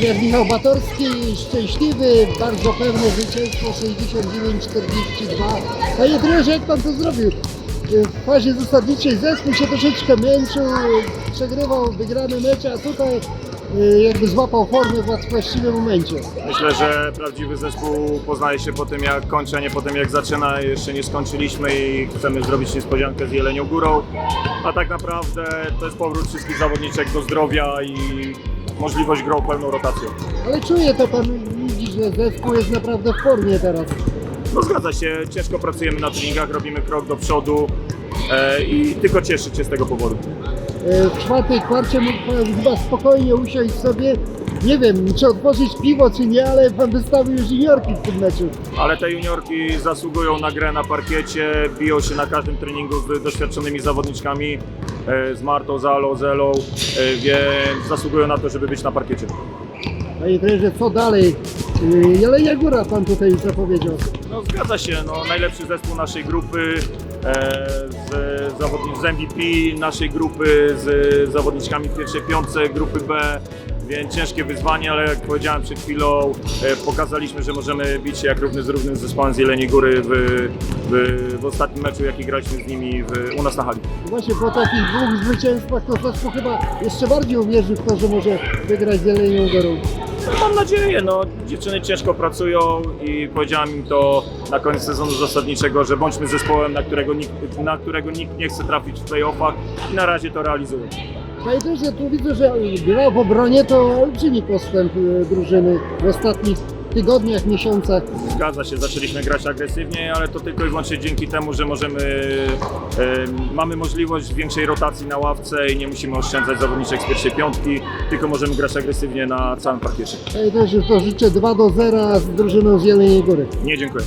trener Michał Batorski, szczęśliwy, bardzo pewne zwycięstwo 69-42. Panie trenerze, jak pan to zrobił? W fazie zasadniczej zespół się troszeczkę męczył, przegrywał wygrane mecze, a tutaj y, jakby złapał formę w właściwym momencie. Myślę, że prawdziwy zespół poznaje się po tym jak kończy, a nie po tym jak zaczyna. Jeszcze nie skończyliśmy i chcemy zrobić niespodziankę z Jelenią Górą. A tak naprawdę to jest powrót wszystkich zawodniczek do zdrowia i możliwość grą pełną rotacją. Ale czuje to pan, widzi, że zespół jest naprawdę w formie teraz. No zgadza się, ciężko pracujemy na treningach, robimy krok do przodu e, i tylko cieszyć się z tego powodu. E, W czwartej kwarcie mógł pan chyba spokojnie usiąść sobie, nie wiem, czy otworzyć piwo, czy nie, ale pan wystawił już juniorki w tym meczu. Ale te juniorki zasługują na grę na parkiecie, biją się na każdym treningu z doświadczonymi zawodniczkami, e, z Martą, Zalą, Zelą, e, więc zasługują na to, żeby być na parkiecie. Panie trenerze, co dalej? Y, Jelenia Góra pan tutaj zapowiedział. No zgadza się, no, najlepszy zespół naszej grupy e, z, zawodnic, z MVP naszej grupy, z zawodniczkami w pierwszej piątce grupy B, więc ciężkie wyzwanie, ale jak powiedziałem przed chwilą, e, pokazaliśmy, że możemy bić się jak równy z równym z zespołem z Jeleniej Góry w, w, w ostatnim meczu, jaki graliśmy z nimi w, u nas na hali. Właśnie po takich dwóch zwycięstwach to chyba jeszcze bardziej uwierzy w to, że może wygrać z Jelenią Górą. Mam nadzieję, no dziewczyny ciężko pracują i powiedziałem im to na koniec sezonu zasadniczego, że bądźmy zespołem, na którego nikt, na którego nikt nie chce trafić w playoffach i na razie to realizują. Panie trenerze, tu widzę, że gra w obronie to olbrzymi postęp y, drużyny w ostatnich tygodniach, miesiącach. Zgadza się, zaczęliśmy grać agresywnie, ale to tylko i wyłącznie dzięki temu, że możemy, e, mamy możliwość większej rotacji na ławce i nie musimy oszczędzać zawodniczek z pierwszej piątki, tylko możemy grać agresywnie na całym parkiecie. Panie trenerze, to życzę 2 do 0 z drużyną z Jeleniej Góry. Nie, dziękuję.